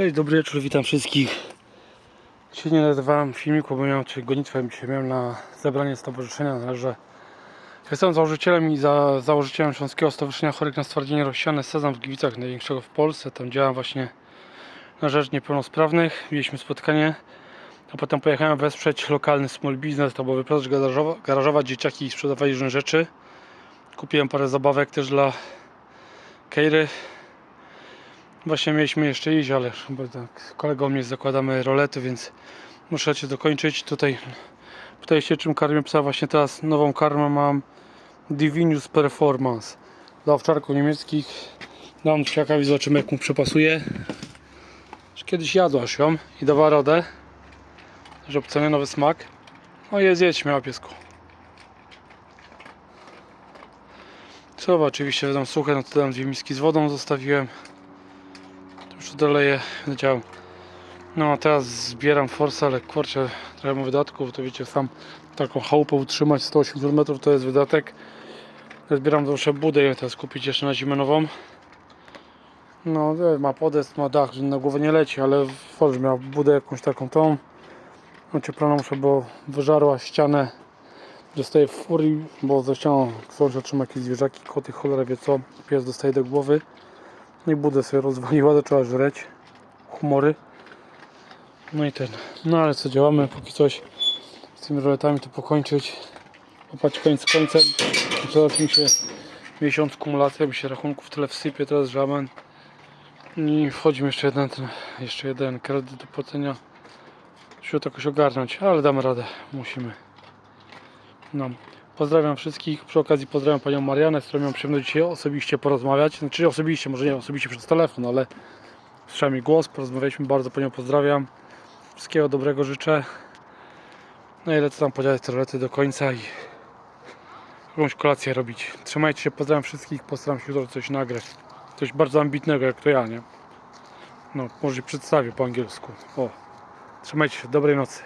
Cześć, dobry wieczór, witam wszystkich. Dzisiaj nie nagrywałem filmiku, bo miałem czy gonitwę dzisiaj miałem na zebranie stowarzyszenia, należy Jestem założycielem i za, założycielem Śląskiego Stowarzyszenia Chorych na Stwardnienie Rozsiane Sezam w Gliwicach, największego w Polsce. Tam działam właśnie na rzecz niepełnosprawnych. Mieliśmy spotkanie, a potem pojechałem wesprzeć lokalny small business, to była wyprawa garażowa, garażowa dzieciaki sprzedawali różne rzeczy. Kupiłem parę zabawek też dla Keiry. Właśnie mieliśmy jeszcze iść, ale chyba tak kolegą mnie zakładamy rolety, więc muszę cię dokończyć. Tutaj pytaj się czym karmię psa. Właśnie teraz nową karmę mam Divinius Performance dla owczarków niemieckich. Dam psiakowi, zobaczymy jak mu przepasuje. Kiedyś jadłaś ją i dawała radę, że obcenię nowy smak. No jest, jedź, miała piesku. Trzeba oczywiście wydam suche, no to dam dwie miski z wodą zostawiłem. Już doleję. No a teraz zbieram forsę, ale kurczę, trochę mam wydatków, to wiecie, sam taką chałupę utrzymać 180 metrów to jest wydatek. Zbieram troszkę budę i teraz kupić jeszcze na zimę nową. No, e, ma podest, ma dach, że na głowę nie leci, ale Forż miał budę jakąś taką tą. Ocieplona muszę, bo wyżarła ścianę. Dostaję w furii, bo za ścianą sąsiad trzyma jakieś zwierzaki, koty, cholera wie co. Pies dostaje do głowy. No i budę sobie rozwaliła, zaczęła żreć. Humory. No i ten. No ale co działamy, póki coś z tymi roletami to pokończyć. Popatrz koniec końcem. Zaraz mi się miesiąc kumulacja, mi się rachunków tyle wsypie teraz, że amen. I wchodzi mi jeszcze jeden, ten, jeszcze jeden kredyt do płacenia. Musimy to jakoś ogarnąć, ale damy radę, musimy. No. Pozdrawiam wszystkich. Przy okazji pozdrawiam panią Marianę, z którą miałem przyjemność dzisiaj osobiście porozmawiać. Znaczy osobiście, może nie osobiście przez telefon, ale słyszałem jej głos, porozmawialiśmy, bardzo panią pozdrawiam. Wszystkiego dobrego życzę. No i lecę tam podziałać te rolety do końca i jakąś kolację robić. Trzymajcie się, pozdrawiam wszystkich, postaram się jutro coś nagrać. Coś bardzo ambitnego jak to ja, nie? No, może przedstawię po angielsku. O, trzymajcie się, dobrej nocy.